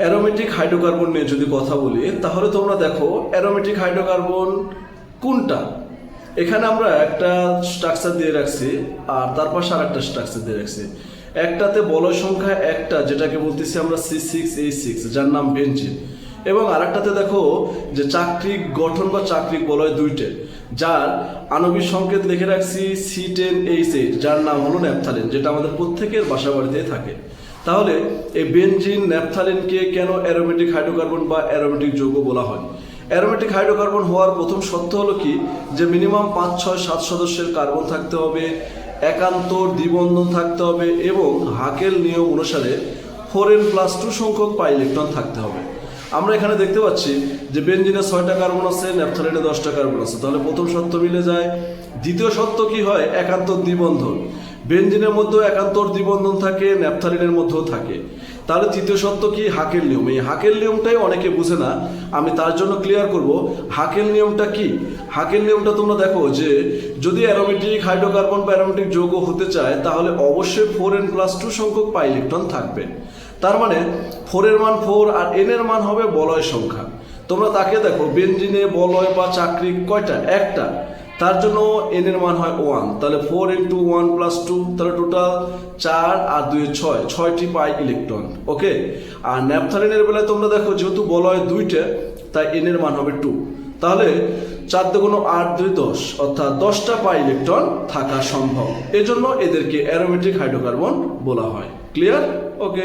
Aromatic hydrocarbon নিয়ে যদি কথা বলি, তাহলে তোমরা দেখো অ্যারোমেটিক হাইড্রোকার্বন কোনটা? এখানে আমরা একটা স্ট্রাকচার দিয়ে রাখছি, আর তার পাশে আর একটা স্ট্রাকচার দিয়ে রাখছি। একটাতে বলয় সংখ্যা একটা, যেটাকে বলতেছি আমরা সি সিক্স এই সিক্স যার নাম বেঞ্জিন এবং আরেকটাতে দেখো যে চাকরিক গঠন বা চাকরিক বলয় দুইটে, যার আণবিক সংকেত লিখে রাখছি সি টেন এইচ এইট যার নাম হলো ন্যাপথালিন, যেটা আমাদের প্রত্যেকের বাসা বাড়িতেই থাকে। তাহলে এই বেনজিন, ন্যাপথালিনকে কেন অ্যারোমেটিক হাইড্রোকার্বন বা অ্যারোমেটিক যৌগ বলা হয়? অ্যারোমেটিক হাইড্রোকার্বন হওয়ার প্রথম শর্ত হলো কি? যে মিনিমাম পাঁচ, ছয়, সাত সদস্যের কার্বন থাকতে হবে, একান্ত দ্বিবন্ধন থাকতে হবে এবং হাকেল নিয়ম অনুসারে ফোর এন প্লাস টু সংখ্যক পাই ইলেকট্রন থাকতে হবে। আমরা এখানে দেখতে পাচ্ছি যে বেনজিনে ছয়টা কার্বন আছে, ন্যাপথালিনে দশটা কার্বন আছে। তাহলে প্রথম শর্ত মিলে যায়। দ্বিতীয় শর্ত কি হয়? একান্ত দ্বিবন্ধন। বেনজিনের মধ্যেও একান্তর দ্বিবন্ধন থাকে, ন্যাপথালিনের মধ্যেও থাকে। তাহলে তৃতীয় সত্য কি? হাকের নিয়ম। এই হাকের নিয়মটাই অনেকে বুঝে না। আমি তার জন্য ক্লিয়ার করব। হাকের নিয়মটা কি? হাকের নিয়মটা তোমরা দেখো যে, যদি অ্যারোমেটিক, হাইড্রোকার্বন বা অ্যারোমেটিক যৌগ হতে চায়, তাহলে অবশ্যই ফোর এন প্লাস টু সংখ্যক পাই ইলেকট্রন থাকবে। তার মানে ফোরের মান ফোর আর এনের মান হবে বলয় সংখ্যা। তোমরা তাকে দেখো বেঞ্জিনে বলয় বা চাকরি কয়টা? একটা। তার জন্য এন এর মান হয় ওয়ান তাহলে four into one plus two তাহলে টোটাল চার আর দুই ছয়, ছয়টি পাই ইলেকট্রন ওকে আর ন্যাপথালিনের বেলায় তোমরা দেখো, যেহেতু বলয় দুইটা, তাই এন এর মান হবে টু তাহলে চার দুগুণ আট দুই দশ, অর্থাৎ দশটা পাই ইলেকট্রন থাকা সম্ভব। এজন্য এদেরকে অ্যারোমেটিক হাইড্রোকার্বন বলা হয় ক্লিয়ার ওকে